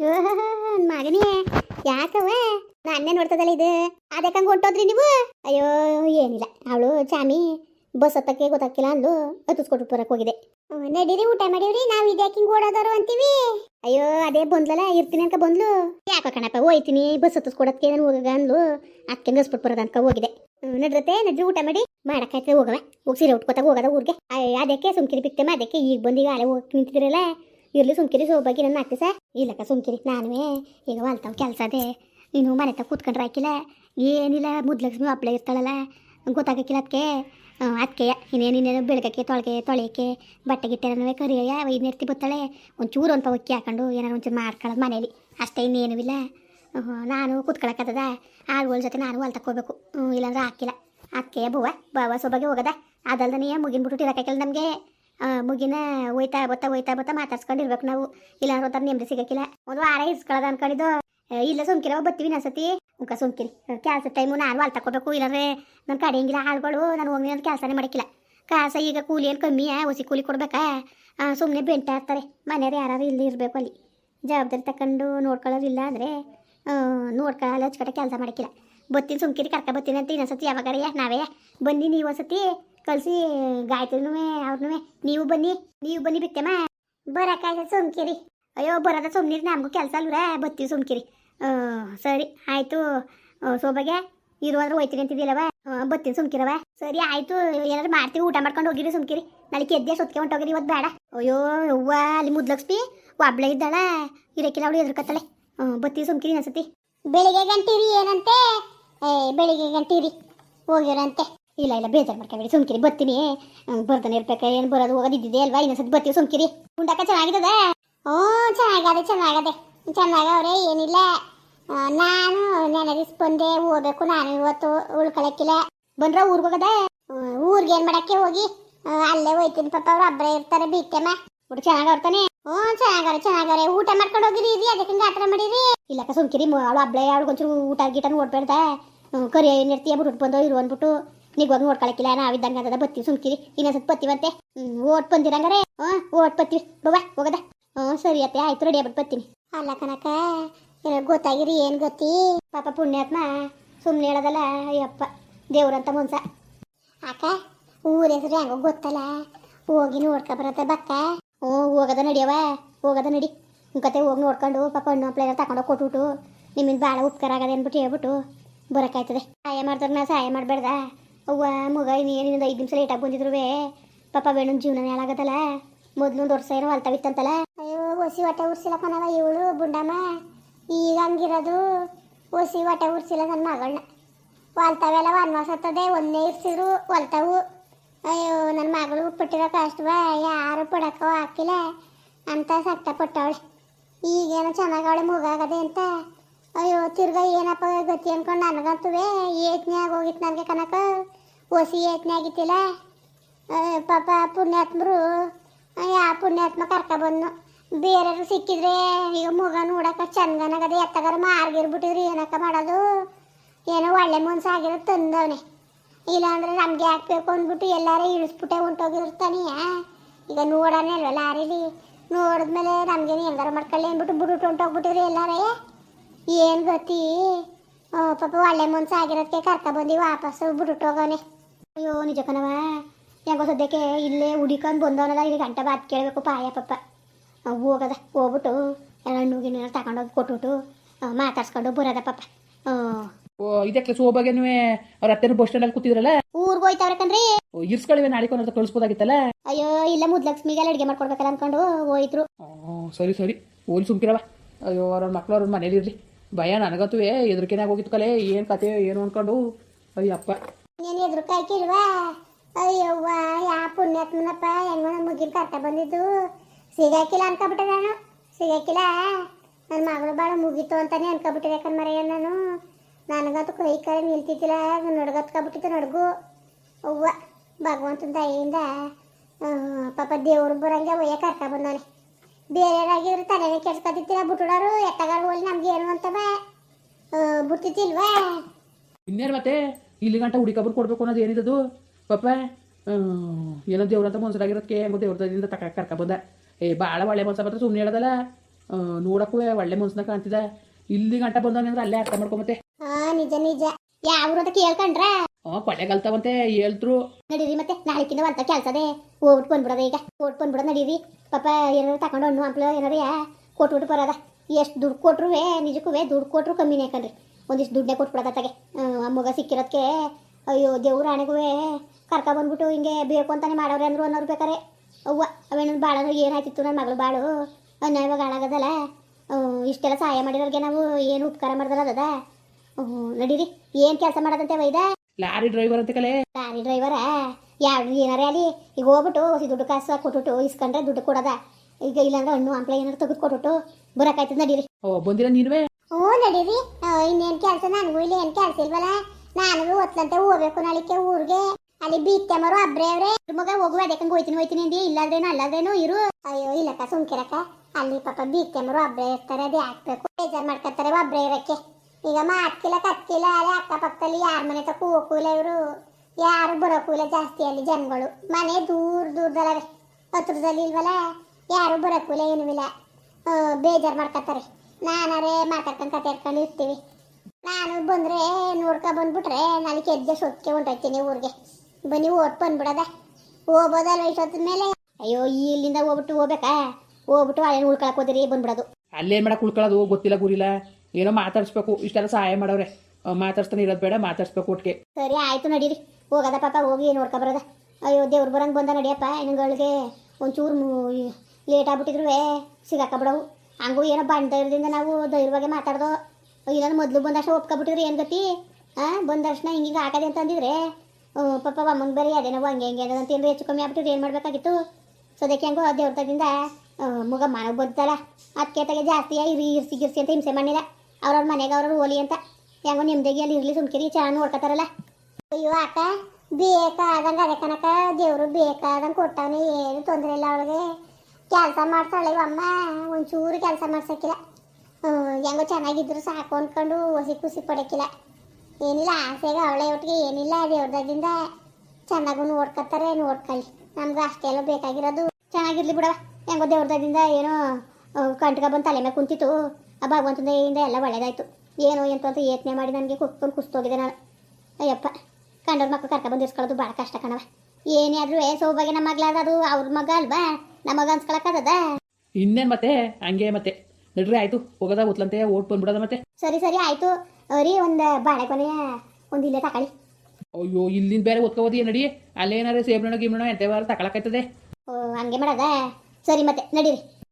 ಮಗನೇ ಯಾಕವ ನಾನೇ ನೋಡ್ತದಲ್ಲ ಇದು. ಅದಕ್ಕಂಗೆ ಹೊಂಟೋದ್ರಿ ನೀವು? ಅಯ್ಯೋ, ಏನಿಲ್ಲ. ಅವಳು ಚಾಮಿ, ಬಸ್ ಹತ್ತಕ್ಕೆ ಗೊತ್ತಾಗಿಲ್ಲ ಅಂದ್ಲು. ಹತ್ತಿಸ್ಕೊಟ್ಟು ಬರಕ್ಕೆ ಹೋಗಿದೆ. ನಡೀರಿ, ಊಟ ಮಾಡೀವ್ರಿ. ನಾವು ಇದ್ಯಾಕೆ ಹಿಂಗೆ ಅಂತೀವಿ? ಅಯ್ಯೋ, ಅದೇ ಬಂದ್ಲಲ್ಲ, ಇರ್ತೀನಿ ಅಂತ ಬಂದ್ಲು. ಯಾಕೋ ಕಣಪ್ಪ, ಹೋಯ್ತೀನಿ. ಬಸ್ ಹತ್ತಿಸ್ಕೊಡಕ್ಕೆ ನಾನು ಹೋಗಾಗ ಅಂದ್ಲು. ಅದಕ್ಕೆ ನಸ್ಬಿಟ್ಟು ಬರೋದು ಅನ್ಕ ಹೋಗಿದೆ. ನಡ್ರತೆ ನಡ್ರಿ, ಊಟ ಮಾಡಿ. ಮಾಡಕ್ಕಾಯ್ತದೆ ಹೋಗವೆ. ಹೋಗಿ ಸೀರೆ ಉಟ್ಕೊತಾಗ ಹೋಗೋದ ಊರಿಗೆ. ಅದಕ್ಕೆ ಸುಮ್ಕಿರಿ ಬಿಕ್ತೆ ಅದಕ್ಕೆ ಈಗ ಬಂದೀಗ ಅಲ್ಲೇ ಅಲೆ ಹೋಗಿ ನಿಂತಿದ್ರಲ್ಲ ಇರ್ಲಿ ಸುಮ್ಕಿರಿ, ಸೋಬಾಗಿ ನನ್ನ ಆಗ್ತಿ ಸರ್ ಇಲ್ಲಕ್ಕ ಸುಮ್ಕಿರಿ, ನಾನುವೇ ಈಗ ವಾಲ್ತಾವ್ ಕೆಲಸ ಅದೇ ನೀನು ಮನೆ ತಗ ಕೂತ್ಕೊಂಡ್ರೆ ಹಾಕಿಲ್ಲ ಏನಿಲ್ಲ, ಮುದ್ಲಕ್ಷ್ಮಿ ಅಪ್ಲೆ ಇರ್ತಾಳಲ್ಲ ಗೊತ್ತಾಗಕ್ಕಿಲ್ಲ ಅದಕ್ಕೆ ಅದಕ್ಕೆ ಇನ್ನೇನು ಇನ್ನೇನು ಬೆಳಗಕ್ಕೆ ತೊಳಗೆ ತೊಳೆಯಕ್ಕೆ ಬಟ್ಟೆ ಗಿಟ್ಟೆ ಕರಿಯ ಇನ್ನೆರ್ತಿ ಬತ್ತಾಳೆ. ಒಂಚೂರು ಒಂದು ಪವಕ್ಕಿ ಹಾಕೊಂಡು ಏನಾರು ಒಂಚೂರು ಮಾಡ್ಕೊಳ್ಳೋದು ಮನೇಲಿ. ಅಷ್ಟೇ ಇನ್ನೇನು ಇಲ್ಲ. ನಾನು ಕೂತ್ಕೊಳಕ್ಕದ ಆಳುಗಳ ಜೊತೆ ನಾನು ಹೊಲ್ ತಕ್ಕೋಬೇಕು ಇಲ್ಲಾಂದ್ರೆ ಹಾಕಿಲ್ಲ. ಅದಕ್ಕೆ ಬುವ ಬಾವ ಸೊಬಗೆ ಹೋಗದ. ಅದಲ್ದನೇ ಮುಗಿನ್ಬಿಟ್ಟು ಇರಕ್ಕಾಗಿಲ್ಲ ಬಿಟ್ಟು ಇರೋಕ್ಕಾಗಿಲ್ಲ ನಮಗೆ. ಮುಗಿನ ಹೋಯ್ತಾ ಬತ್ತಾ ಹೋಯ್ತಾ ಬತ್ತಾ ಮಾತಾಡ್ಸ್ಕೊಂಡಿರ್ಬೇಕು ನಾವು. ಇಲ್ಲ ನೆಮ್ಮದಿ ಸಿಗಕ್ಕಿಲ್ಲ. ಒಂದು ವಾರ ಇಸ್ಕೊಳ್ಳೋದು ಅನ್ಕೊಂಡಿದ್ದು. ಇಲ್ಲ ಸುಮ್ಕಿರ ಬತ್ತೀವಿ ನಸತಿ ಉಂಕ ಸುಮ್ಕಿರಿ. ಕೆಲಸ ಟೈಮು ನಾನು ಅಲ್ಲಿ ತಗೋಬೇಕು ಇಲ್ಲಾಂದ್ರೆ ನನ್ನ ಕಡೆಯಂಗಿಲ್ಲ ಆಳುಗಳು ನಾನು ಹೋಗಿ ನನ್ನ ಕೆಲಸನೇ ಮಾಡಕ್ಕಿಲ್ಲ. ಕಾಸ ಈಗ ಕೂಲಿ ಏನು ಕಮ್ಮಿಯಾ ಹೊಸಿ ಕೂಲಿ ಕೊಡ್ಬೇಕಾ? ಸುಮ್ಮನೆ ಬೆಂಟ ಇರ್ತಾರೆ ಮನೆಯವ್ರು ಯಾರು ಇಲ್ಲಿ ಇರಬೇಕು ಅಲ್ಲಿ. ಜವಾಬ್ದಾರಿ ತಕೊಂಡು ನೋಡ್ಕೊಳ್ಳೋರಿಲ್ಲ ಅಂದರೆ ನೋಡ್ಕೊಳ್ಳಲ್ಲ ಹಚ್ಕಟ್ಟೆ ಕೆಲಸ ಮಾಡಕ್ಕಿಲ್ಲ. ಬತ್ತೀನಿ ಸುಮ್ಕಿರಿ, ಕರ್ಕ ಬತ್ತೀನಿ ಅಂತ ಇನ್ನೊಂದ್ಸತಿ ಯಾವಾಗಾರ ನಾವೇ. ಬನ್ನಿ ನೀವು ಒಂದ್ಸತಿ. ಕಳಿಸಿ ಗಾಯತ್ರಿನೂ ಅವ್ರನ್ನೂ ನೀವು ಬನ್ನಿ ನೀವು ಬನ್ನಿ ಬಿತ್ತಮ್ಮ ಬರಕ್ಕಾಯ್ತು ಸುಮ್ಕಿರಿ? ಅಯ್ಯೋ, ಬರೋದ ಸುಮ್ನಿರಿ ನಮಗೂ ಕೆಲಸ ಅಲ್ವ್ರ? ಬತ್ತೀವಿ ಸುಮ್ಕಿರಿ. ಸರಿ, ಆಯಿತು. ಸೋಬಗೆ ಇರುವಾದ್ರೆ ಹೋಯ್ತೀನಿ ಅಂತಿದ್ದಿಲ್ಲವ ಬತ್ತೀನಿ ಸುಮ್ಕಿರವ. ಸರಿ, ಆಯಿತು. ಏನಾದ್ರು ಮಾಡ್ತೀವಿ, ಊಟ ಮಾಡ್ಕೊಂಡು ಹೋಗಿರಿ ಸುಮ್ಕಿರಿ. ನಾಳೆ ಎದ್ದೆ ಸೊತ್ಕೆ ಹೊಂಟೋಗಿರಿ ಇವತ್ತು ಬೇಡ ಅಯ್ಯೋ ಅವ್ವ ಅಲ್ಲಿ ಮುದ್ಲಕ್ಷ್ಮಿ ಒಬ್ಳೆ ಇದ್ದಾಳ. ಇರಕ್ಕಿಲ್ಲ ಅವಳು ಎದುರ್ಕತ್ತಾಳೆ ಬತ್ತೀವಿ ಸುಮ್ಕಿರಿ ಅನ್ಸತಿ ಬೆಳಿಗ್ಗೆ ಗಂಟೀರಿ ಏನಂತೆ? ಏ, ಬೆಳಿಗ್ಗೆ ಗಂಟೀರಿ. ಹೋಗಿರಂತೆ ಇಲ್ಲ ಇಲ್ಲ, ಬೇಜಾರು ಮಾಡ್ಕೊಬೇಡಿ, ಸುಮ್ಕಿರಿ, ಬರ್ತೀನಿ. ಬರ್ತಾನೆ ಇರ್ಬೇಕು? ಏನು ಬರೋದು? ಹೋಗೋದಿದ್ದಿದೆ ಅಲ್ವಾ? ಇನ್ನೊಂದ್ಸತಿ ಬರ್ತೀವಿ, ಸುಮ್ಕಿರಿ. ಉಂಡಾಕ ಚೆನ್ನಾಗಿದ್ದದ? ಓ, ಚೆನ್ನಾಗದೆ ಚೆನ್ನಾಗದೆ. ಚೆನ್ನಾಗವ್ರೆ, ಏನಿಲ್ಲ. ನಾನು ನೆನೆ ಬಂದೆ ಹೋಗ್ಬೇಕು ನಾನು ಇವತ್ತು ಉಳ್ಕೊಳಕ್ಕಿಲ್ಲ. ಬಂದ್ರ ಊರಿಗೆ ಹೋಗದ? ಊರಿಗೆ ಏನು ಮಾಡಕ್ಕೆ ಹೋಗಿ? ಅಲ್ಲೇ ಹೋಯ್ತೀನಿ, ಪಾಪ ಅವ್ರು ಒಬ್ಬರೇ ಇರ್ತಾರೆ ಬಿಟ್ಟೆಮ್ಮ ಹುಡು ಚೆನ್ನಾಗವ್ರತಾನೆ ಹ್ಞೂ ಚೆನ್ನಾಗವ್ರೆ ಚೆನ್ನಾಗವ್ರೆ. ಊಟ ಮಾಡ್ಕೊಂಡು ಹೋಗಿರಿ ಇರಿ ಅದಕ್ಕೆ ಹಿಂಗೆ ಆತರ ಮಾಡಿರಿ ಇಲ್ಲಕ್ಕ ಸುಮ್ಕಿರಿ ಅವಳು ಒಬ್ಳೆ ಅವಳು ಒಂಚೂರು ಊಟ ಗೀಟ ನೋಡ್ಬೇಡ್ದ. ಕರಿ ಏನಿರ್ತೀಯ ಬಿಟ್ಟು ಬಂದೋ, ಇರು ಅಂದ್ಬಿಟ್ಟು. ನಿಗ್ವಾಗ ನೋಡ್ಕೊಳಕ್ಕಿಲ್ಲ ನಾವಿದ್ದಂಗೆ ಅಂತದ ಬತ್ತೀವಿ ಸುಮ್ಕಿರಿ. ಇನ್ನೊಂದ್ಸತಿ ಬತ್ತೀವಂತೆ ಅಂತೆ. ಓಟ್ ಬಂದಿರಂಗಾರೆ ಓಟ್ ಬತ್ತೀವಿ ಬಾ ಹೋಗದ. ಹ್ಞೂ ಸರಿ ಅತ್ತೆ ಆಯ್ತು ರೆಡಿ ಆಗ್ಬಿಟ್ಟು ಬರ್ತೀನಿ ಅಲ್ಲ ಕನಕ ಏನೋ ಗೊತ್ತಾಗಿರಿ ಏನು ಗೊತ್ತಿ? ಪಾಪ ಪುಣ್ಯಾತ್ಮ ಸುಮ್ಮನೆ ಹೇಳೋದಲ್ಲ ಅಯ್ಯಪ್ಪ ದೇವ್ರಂತ ಮುನ್ಸ. ಅಕ್ಕ ಊರ ಹೆಸರು ಹೆಂಗೋ ಗೊತ್ತಲ್ಲ? ಹೋಗಿ ನೋಡ್ಕ ಬರತ್ತೆ ಬಕ್ಕ. ಹ್ಞೂ ಹೋಗದ ನಡಿಯವ ಹೋಗದ ನಡಿ. ಕತೆ ಹೋಗಿ ನೋಡ್ಕೊಂಡು ಪಾಪ ಹಣ್ಣು ಹಂಪ್ಲ ತಗೊಂಡೋಗಿ ಕೊಟ್ಬಿಟ್ಟು ನಿಮ್ಮಿಂದ ಭಾಳ ಉಪಕಾರ ಆಗದೆ ಅಂದ್ಬಿಟ್ಟು ಹೇಳ್ಬಿಟ್ಟು ಬರೋಕ್ಕಾಯ್ತದೆ ಸಹಾಯ ಮಾಡ್ತಾರೆ ನಾ ಸಹಾಯ ಮಾಡಬೇಡ್ದ? ಅವ್ವ, ಮಗ ಇನ್ನೇನಿಂದ ಐದು ನಿಮಿಷ ಲೇಟಾಗಿ ಬಂದಿದ್ರು ಪಾಪ ಬೇಣನ್ ಜೀವನ ಹೇಳಾಗದಲ್ಲ ಮೊದ್ಲು ಒಂದು ವರ್ಷ ಏನೋ ಅಲ್ತವಿತ್ತಂತಲ್ಲ ಅಯ್ಯೋ ಹೊಸಿ ಹೊಟ್ಟೆ ಉರ್ಸಿಲ್ಲ ಕಣವ ಇವಳು, ಬುಂಡಮ್ಮ. ಈಗ ಹಂಗಿರೋದು. ಹೊಸಿ ಹೊಟ್ಟೆ ಉರ್ಸಿಲ್ಲ ನನ್ನ ಮಗಳನ್ನ ಹೊಲ್ತಾವೆಲ್ಲ ವನ್ವಾಸ ಆಗ್ತದೆ ಒಂದೇ ಇರ್ಸಿದ್ರು ಹೊಲ್ತಾವು ಅಯ್ಯೋ ನನ್ನ ಮಗಳು ಪುಟ್ಟಿರೋ ಕಷ್ಟವ ಯಾರು ಪಡಕೋ ಹಾಕಿಲ್ಲ. ಅಂತ ಸಟ್ಟ ಪಟ್ಟವಳೆ. ಈಗೇನೋ ಚೆನ್ನಾಗವಳೆ ಮುಗಾಗದೆ ಅಂತ ಅಯ್ಯೋ, ತಿರ್ಗಾ ಏನಪ್ಪ ಗತಿ ಅನ್ಕೊಂಡು ನನಗಂತೂ ಏತ್ನ್ಯಾಗ ಹೋಗಿತ್ತು ನನಗೆ ಕನಕ. ಓಸಿ ಏತ್ನೆ ಆಗಿತ್ತಿಲ್ಲ ಪಾಪ ಪುಣ್ಯಾತ್ಮರು ಯಾ ಪುಣ್ಯಾತ್ಮ ಕರ್ಕೊಬಂದು ಬೇರೆಯವ್ರು ಸಿಕ್ಕಿದ್ರೆ ಈಗ ಮುಗ ನೋಡಕ ಚಂದನಗದ ಎತ್ತಗಾರ ಮಾರ್ಗಿರ್ಬಿಟ್ಟಿದ್ರು, ಏನಕ್ಕ ಮಾಡೋದು? ಏನೋ ಒಳ್ಳೆ ಮನ್ಸ ಆಗಿರೋದು ತಂದವನೆ. ಇಲ್ಲಾಂದ್ರೆ ನಮ್ಗೆ ಹಾಕ್ಬೇಕು ಅಂದ್ಬಿಟ್ಟು ಎಲ್ಲರೂ ಇಳಿಸ್ಬಿಟ್ಟೆ ಹೊಂಟೋಗಿರ್ತಾನೆ ಈಗ ನೋಡೋಣ ಲಾರಿಲಿ? ನೋಡಿದ್ಮೇಲೆ ನಮ್ಗೇನು ಹೆಂಗಾರ ಮಾಡ್ಕೊಳ್ಳಿ ಅಂದ್ಬಿಟ್ಟು ಬಿಟ್ಬಿಟ್ಟು ಹೊಂಟೋಗ್ಬಿಟ್ಟಿದ್ರಿ ಎಲ್ಲಾರೇ. ಏನು ಗತಿ? ಪಾಪ ಒಳ್ಳೆ ಮನ್ಸ ಆಗಿರೋದಕ್ಕೆ ಕರ್ಕೊಬಂದು ವಾಪಸ್ಸು ವಾಪಸ್ ಹೋಗೋನೆ ಅಯ್ಯೋ ನಿಜ ಕಣವ ಹೆಂಗೋ ಸದ್ಯಕ್ಕೆ ಇಲ್ಲೇ ಹುಡಿಕೊಂಡು ಬಂದವನಲ್ಲ ಇಲ್ಲಿ ಗಂಟೆ ಬಾತ್ ಕೇಳಬೇಕು ಪಾಯ ಪಾಪ. ಹೋಗದ ಹೋಗ್ಬಿಟ್ಟು ಎಲ್ಲ ಹಣ್ಣು ಗಿಣ್ಣು ತಗೊಂಡೋಗಿ ಕೊಟ್ಬಿಟ್ಟು ಮಾತಾಡ್ಸ್ಕೊಂಡು ಬರೋದ ಪಾಪ. ಓ ಇದಕ್ಕೆ ಸೋಬಾಗೇನು ಅವ್ರ ಅತ್ತೆನ ಬಸ್ ಸ್ಟ್ಯಾಂಡಲ್ಲಿ ಕೂತಿದ್ರಲ್ಲ? ಊರ್ಗೆ ಹೋಯ್ತಾವ್ರ ಕಣ್ರಿ? ಇರ್ಸ್ಕೊಳಿವೆ ಇರ್ಸ್ಗಳಿವೆ ನಾಳೆ ಕೊನಾರ ಕಳಿಸ್ಬೋದಾಗಿತ್ತಲ್ಲ? ಅಯ್ಯೋ ಇಲ್ಲ ಮುದ್ಲಕ್ಷ್ಮಿಗೆಲ್ಲ ಅಡುಗೆ ಮಾಡ್ಕೊಡ್ಬೇಕಲ್ಲ ಅನ್ಕೊಂಡು ಹೋಯ್ತ್ರು. ಸರಿ ಸರಿ. ಓಲ್ ಸುಮ್ಕಿರವ ಅಯ್ಯೋ ಅವ್ರ ಮಕ್ಳು ಅವ್ರ ಮನೇಲಿ ಇರ್ಲಿ. ಭಯ ನನಗಂತೂ ಎದ್ರಿಕೆನಾಗ ಹೋಗಿತ್ತು ಕಲೆ, ಏನು ಕತೆ, ಏನು ಅನ್ಕೊಂಡು, ಅಯ್ಯಪ್ಪ. ನೀನು ಎದ್ರಕ ಹಾಕಿಲ್ವಾ ಅಯ್ಯವ್ವ, ಯಾ ಪುಣ್ಯಾತ್ಮನಪ್ಪ ಹೆಂಗೋ ನಮ್ಮ ಮುಗಿನ ಕರ್ಕ ಬಂದಿದ್ದು. ಸಿಗಾಕಿಲ್ಲ ಅನ್ಕೊಬಿಟ್ಟೆ ನಾನು. ಸಿಗಾಕಿಲ್ಲ ನನ್ನ ಮಗಳು ಭಾಳ ಮುಗೀತು ಅಂತಾನೆ ಅನ್ಕೊಬಿಟ್ಟಿದೆ ಮರೆಯ ನಾನು. ನನಗಂತೂ ಕೈ ಕೈ ನಿಲ್ತಿದ್ದಿಲ್ಲ ನಡ್ಗತ್ಕೊಬಿಟ್ಟಿತ್ತು ನಡ್ಗು. ಅವ್ವ, ಭಗವಂತನ ದಯಿಂದ ಪಾಪ ದೇವ್ರು ಬರಂಗೆ ಒಯ್ಯ ಕರ್ಕ ಬಂದವನೆ. ಬೇರೆಯವರಾಗಿದ್ರೆ ತಲೆನೇ ಕೆಡ್ಸ್ಕೊತಿತ್ತಿಲ್ಲ ಬಿಟ್ಬಿಡೋರು ಎತ್ತಗಾರ ಹೋಗಿ ನಮ್ಗೆ ಏನು ಅಂತವ ಬಿಡ್ತಿತ್ತಿಲ್ವಾ ಇನ್ನೇನು ಮತ್ತೆ? ಇಲ್ಲಿ ಗಂಟ ಹುಡುಕಬ್ರು ಕೊಡ್ಬೇಕು ಅನ್ನೋದು ಏನಿದದು ಪಾಪ ಏನೋ ದೇವ್ರಂತ ಮನ್ಸರಾಗಿರೋದಕ್ಕೆ ಹೆಂಗೋ ದೇವ್ರದಿಂದ ತಕ ಕರ್ಕ ಬಂದ. ಏ ಭಾಳ ಒಳ್ಳೆ ಮನ್ಸ ಬರ್ತಾರೆ ಸುಮ್ಮನೆ ಹೇಳದಲ್ಲ. ನೋಡಕ್ಕೂ ಒಳ್ಳೆ ಮನ್ಸನ್ನ ಕಾಣ್ತಿದ್ದ ಇಲ್ಲಿ ಗಂಟ ಅಂದ್ರೆ ಅಲ್ಲೇ ಅರ್ಥ ಮಾಡ್ಕೊಂಬತ್ತೆ ಹಾ ನಿಜ ನಿಜ. ಯಾವ ಕೇಳ್ಕೊಂಡ್ರ? ಅವ ಕೊಳ್ಳೆಗಲ್ತಾವಂತೆ ಹೇಳ್ತ್ರು ನಡೀರಿ ಮತ್ತೆ ನಾಳೆಕಿಂದ ಅಂತ ಕೆಲ್ಸದೆ. ಓಟ್ ಬಂದ್ಬಿಡೋದ ಈಗ. ಓಟ್ ಬಂದ್ಬಿಡೋದು ನಡೀರಿ. ಪಾಪ ಏನಾದ್ರು ತಗೊಂಡು ಹಣ್ಣು ಹಂಪ್ಲು ಏನಾರ ಕೊಟ್ಬಿಟ್ಟು ಬರೋದ. ಎಷ್ಟು ದುಡ್ಡು ಕೊಟ್ರು ನಿಜಕ್ಕೂ ದುಡ್ಡು ಕೊಟ್ರು ಕಮ್ಮಿನೇ ಕಣ್ರಿ ಒಂದಿಷ್ಟು ದುಡ್ಡೇ ತಗೆ ಆ ಮಗ ಸಿಕ್ಕಿರೋದಕ್ಕೆ ಅಯ್ಯೋ ದೇವ್ರ ಹಣೆಗೂ ಕರ್ಕ ಬಂದ್ಬಿಟ್ಟು ಹಿಂಗೆ ಬೇಕು ಅಂತಾನೆ ಮಾಡವ್ರೆ ಅಂದ್ರು ಅನ್ನೋರು ಬೇಕಾರೆ. ಅವ್ವ ಅವೇನು ಬಾಳನು ಏನಾಯ್ತಿತ್ತು ನನ್ನ ಮಗಳು ಬಾಳು. ಅನ್ನ ಇವಾಗ ಹಾಳಾಗದಲ್ಲ. ಇಷ್ಟೆಲ್ಲ ಸಹಾಯ ಮಾಡಿರೋರಿಗೆ ನಾವು ಏನು ಉಪಕಾರ ಮಾಡ್ದಲ್ಲ ಹ್ಮ್, ನಡೀರಿ. ಏನು ಕೆಲಸ ಮಾಡೋದಂತೆ ವೈದ? ಲಾರಿ ಡ್ರೈವರ್ ಅಂತ ಕಲೆ ಲಾರಿ ಡ್ರೈವರ ಯಾರು ಏನಾರ ಅಲ್ಲಿ ಈಗ ಹೋಗ್ಬಿಟ್ಟು ಹೊಸಿ ದುಡ್ಡು ಕಾಸು ಕೊಟ್ಬಿಟ್ಟು ಇಸ್ಕೊಂಡ್ರೆ ದುಡ್ಡು ಕೊಡೋದ? ಈಗ ಇಲ್ಲಾಂದ್ರೆ ಹಣ್ಣು ಹಂಪ್ಲ ಏನಾರು ತೆಗೆದು ಕೊಟ್ಬಿಟ್ಟು ಬರಕಾಯ್ತದ ನಡೀರಿ. ಓ ಬಂದಿರ ನೀನುವೇ? ಓ ನಡೀರಿ. ಇನ್ನೇನ್ ಕೆಲಸ? ನನಗೂ ಇಲ್ಲಿ ಏನು ಕೆಲಸ ಇಲ್ವಲ್ಲ? ನಾನು ಒತ್ಲಂತೆ ಹೋಗ್ಬೇಕು ನಾಳಿಕೆ ಊರಿಗೆ. ಅಲ್ಲಿ ಬೀತ್ತಮ್ಮರು ಅಬ್ರೇ ಅವ್ರೆ. ಮಗ ಹೋಗುವ ಅದಕ್ಕಂಗೆ ಹೋಯ್ತೀನಿ ಹೋಯ್ತೀನಿ ಅಂದಿ? ಇಲ್ಲಾದ್ರೇನು ಅಲ್ಲಾದ್ರೇನು ಇರು. ಅಯ್ಯೋ ಇಲ್ಲಕ್ಕ ಸುಮ್ಕಿರಕ್ಕ. ಅಲ್ಲಿ ಪಾಪ ಬೀತ್ತಮ್ಮರು ಅಬ್ರೇ ಇರ್ತಾರೆ ಅದೇ ಹಾಕ್ಬೇಕು. ಬೇಜಾರು ಮಾಡ್ಕೊತಾರೆ ಒಬ್ರೇ ಇರಕ್ಕೆ. ಈಗ ಮಾಡ್ಕಿಲ್ಲ ಕತ್ಕಿಲ್ಲ ಅಲ್ಲಿ ಅಕ್ಕಪಕ್ಕದಲ್ಲಿ ಯಾರ ಮನೆ ತಕ್ಕ ಹೋಗೂಲ ಇವರು? ಯಾರು ಬರೋಕೂಲ ಜಾಸ್ತಿ ಅಲ್ಲಿ ಜನಗಳು. ಮನೆ ದೂರ ದೂರದಲ್ಲವೆ. ಹತ್ರದಲ್ಲಿ ಇಲ್ವಲ್ಲ? ಯಾರು ಬರೋಕೂಲ ಏನೂ ಇಲ್ಲ. ಬೇಜಾರು ಮಾಡ್ಕೊತಾರೆ ನಾನಾರೇ ಮಾತಾಡ್ಕೊಂಡು ಕತೆ ಇಟ್ಕೊಂಡು ಇರ್ತೀವಿ. ನಾನು ಬಂದ್ರೆ ನೋಡ್ಕೊ ಬಂದ್ಬಿಟ್ರೆ ನಾನು ಕೆದ್ದೆ ಸೊಕ್ಕೆ ಹೊಂಟೋಯ್ತೀನಿ ಊರಿಗೆ. ಬನ್ನಿ ಓಟ್ ಬಂದ್ಬಿಡದ. ಹೋಗ್ಬೋದಲ್ಲ ಇಷ್ಟೊತ್ತ ಮೇಲೆ? ಅಯ್ಯೋ, ಇಲ್ಲಿಂದ ಹೋಗ್ಬಿಟ್ಟು ಹೋಗ್ಬೇಕಾ? ಹೋಗ್ಬಿಟ್ಟು ಅಲ್ಲೇ ಉಳ್ಕೊಳಕ್ ಹೋದಿರಿ ಬಂದ್ಬಿಡೋದು. ಅಲ್ಲೇನು ಮಾಡಕ್ಕೆ ಉಳ್ಕೊಳ್ಳೋದು ಗೊತ್ತಿಲ್ಲ ಗುರಿಲ್ಲ ಏನೋ ಮಾತಾಡಿಸ್ಬೇಕು, ಇಷ್ಟೆಲ್ಲ ಸಹಾಯ ಮಾಡವ್ರೆ ಮಾತಾಡ್ಸ್ತಾನೆ ಇರೋದು ಬೇಡ, ಮಾತಾಡ್ಸ್ಬೇಕು ಒಟ್ಟಿಗೆ. ಸರಿ, ಆಯ್ತು ನಡೀರಿ. ಹೋಗದ ಪಾಪ, ಹೋಗಿ ನೋಡ್ಕ ಬರೋದ. ಅಯ್ಯೋ, ದೇವ್ರು ಬರಂಗೆ ಬಂದ ನಡಿಯಪ್ಪ ಹೆಣ್ಗಳಿಗೆ ಒಂಚೂರು ಲೇಟ್ ಆಗ್ಬಿಟ್ಟಿದ್ರು ಸಿಗಾಕಬಿಡವು ಹಂಗೂ ಏನೋ ಬಂಡ ಧೈರ್ಯದಿಂದ ನಾವು ಧೈರ್ಯವಾಗಿ ಮಾತಾಡ್ದೋ. ಇಲ್ಲ ಮೊದಲು ಬಂದಷ್ಟು ಒಪ್ಕೊಬಿಟ್ಟಿದ್ರು, ಏನು ಗತಿ? ಹಾಂ ಬಂದ ತಕ್ಷಣ ಹಿಂಗೆ ಹಾಕದೆ ಅಂತ ಅಂದಿದ್ರೆ ಪಾಪ ಅಮ್ಮನ ಬೇರೆ ಅದೇನೋ ಹಂಗೆ ಹೆಂಗೆ ಅನ್ನೋದು ಅಂತ ಏನಾರು ಹೆಚ್ಚು ಕಮ್ಮಿ ಆಗ್ಬಿಟ್ಟಿದ್ರೆ ಏನು ಮಾಡಬೇಕಾಗಿತ್ತು? ಸದ್ಯಕ್ಕೆ ಹೆಂಗೋ ದೇವ್ರ ತದಿಂದ ಮಗ ಮನೆಗೆ ಬಂತಲ್ಲ ಅದಕ್ಕೆ ತಗೆ ಜಾಸ್ತಿ ಇರಿ, ಇರ್ಸಿ, ಗಿರ್ಸಿ ಅಂತ ಹಿಂಸೆ ಮಾಡಿಲ್ಲ ಅವ್ರವ್ರ ಮನೆಗೆ ಅವ್ರವ್ರು ಹೋಲಿ ಅಂತ. ಹೆಂಗೋ ನಿಮ್ದಾಗಿ ಅಲ್ಲಿ ಇರಲಿ ಸುಮ್ಕಿರಿ ಚೆನ್ನಾಗಿ ನೋಡ್ಕೊತಾರಲ್ಲ. ಅಯ್ಯೋ ಅಕ್ಕ, ಬೇಕಾದಂಗೆ ಅದೇ ಕನಕ ದೇವರು ಬೇಕಾದಂಗೆ ಕೊಟ್ಟವನು ಏನು ತೊಂದರೆ ಇಲ್ಲ ಅವಳಿಗೆ. ಕೆಲಸ ಮಾಡ್ತಾಳೆ ಅಮ್ಮ, ಒಂಚೂರು ಕೆಲಸ ಮಾಡ್ಸಕ್ಕಿಲ್ಲ. ಹೆಂಗೋ ಚೆನ್ನಾಗಿದ್ರು ಸಾಕು ಅಂದ್ಕೊಂಡು ಹೊಸಿ ಖುಷಿ ಪಡಕ್ಕಿಲ್ಲ. ಏನಿಲ್ಲ, ಆಸೆಗೆ ಅವಳೆ ಒಟ್ಟಿಗೆ ಏನಿಲ್ಲ ದೇವ್ರದಿಂದ ಚೆನ್ನಾಗೂ ನೋಡ್ಕೊತಾರೆ, ನೋಡ್ಕೊಳ್ಳಿ. ನಮ್ಗೆ ಅಷ್ಟೆಲ್ಲ ಬೇಕಾಗಿರೋದು ಚೆನ್ನಾಗಿರ್ಲಿ ಬಿಡವ ಹೆಂಗೋ ದೇವ್ರದಿಂದ ಏನೋ ಕಂಟ್ಕ ಬಂದು ತಲೆ ಮೇಲೆ ಕುಂತಿತ್ತು. ಆ ಭಗವಂತನಿಂದ ಎಲ್ಲ ಒಳ್ಳೇದಾಯ್ತು. ಏನು ಎಂತ ಅಂತ ಯತ್ನೆ ಮಾಡಿ ನನಗೆ ಕುತ್ಕೊಂಡು ಕುಸ್ತೋಗಿದೆ ನಾನು. ಅಯ್ಯಪ್ಪ ಕಂಡವ್ರ ಮಕ್ಕಳು ಕರ್ಕ ಬಂದು ಇಸ್ಕೊಳ್ಳೋದು ಭಾಳ ಕಷ್ಟ ಕಣವ ಏನೇ ಏ ಸೌಭಾಗ್ಯ ನಮ್ಮ ಮಗ್ಲಾದ ಅದು ಅವ್ರ ಮಗ ಅಲ್ವಾ? ನಮ್ಮ ಮಗ ಅನ್ಸ್ಕೊಳಕ್ಕದ ಇನ್ನೇನು ಮತ್ತೆ? ಹಂಗೆ ಮತ್ತೆ. ನಡ್ರಿ ಆಯ್ತು. ಹೋಗೋದ ಉತ್ಲಂತೆ ಓಟ್ ಬಂದ್ಬಿಡೋದ ಮತ್ತೆ. ಸರಿ ಸರಿ ಆಯ್ತು. ರೀ ಒಂದು ಬಾಳೆಕೊನೆಯ ಒಂದು ಇಲ್ಲೇ ತಕೊಳ್ಳಿ. ಅಯ್ಯೋ ಇಲ್ಲಿಂದ ಬೇರೆ ಓದ್ಕೋಬೋದು ನಡಿ? ಅಲ್ಲೇನಾರು ನೋಡೋ ಎಂತ ಬಾರ ತಗೊಳಕಾಯ್ತದೆ ಓ, ಹಂಗೆ ಮಾಡದ? ಸರಿ ಮತ್ತೆ ನಡೀರಿ.